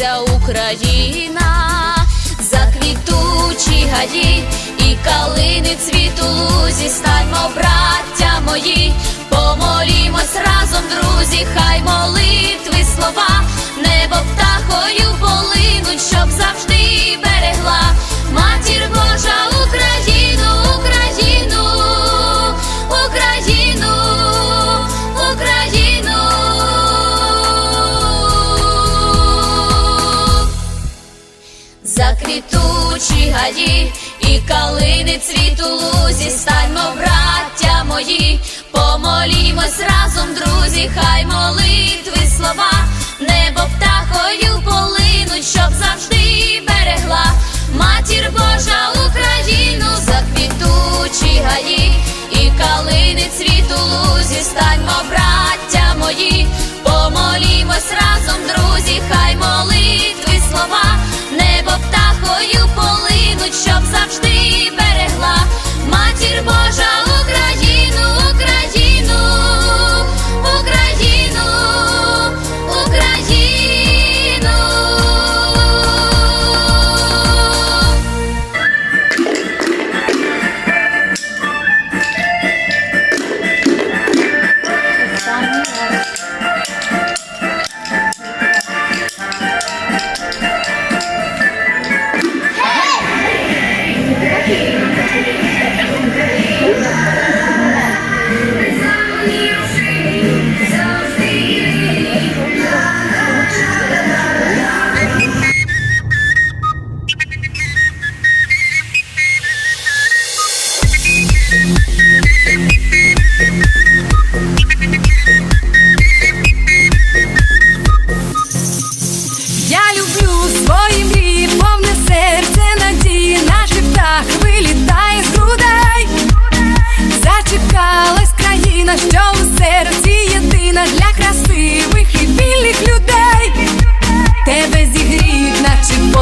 зветься Україна, заквітучі гаї і калини цвіту лузі, станьмо, браття мої, помолімось разом, друзі, хай молитви слова, небо птахою полинуть, щоб завжди і калини цвіту лузі, станьмо, браття мої, помолімось разом, друзі, хай молитви слова,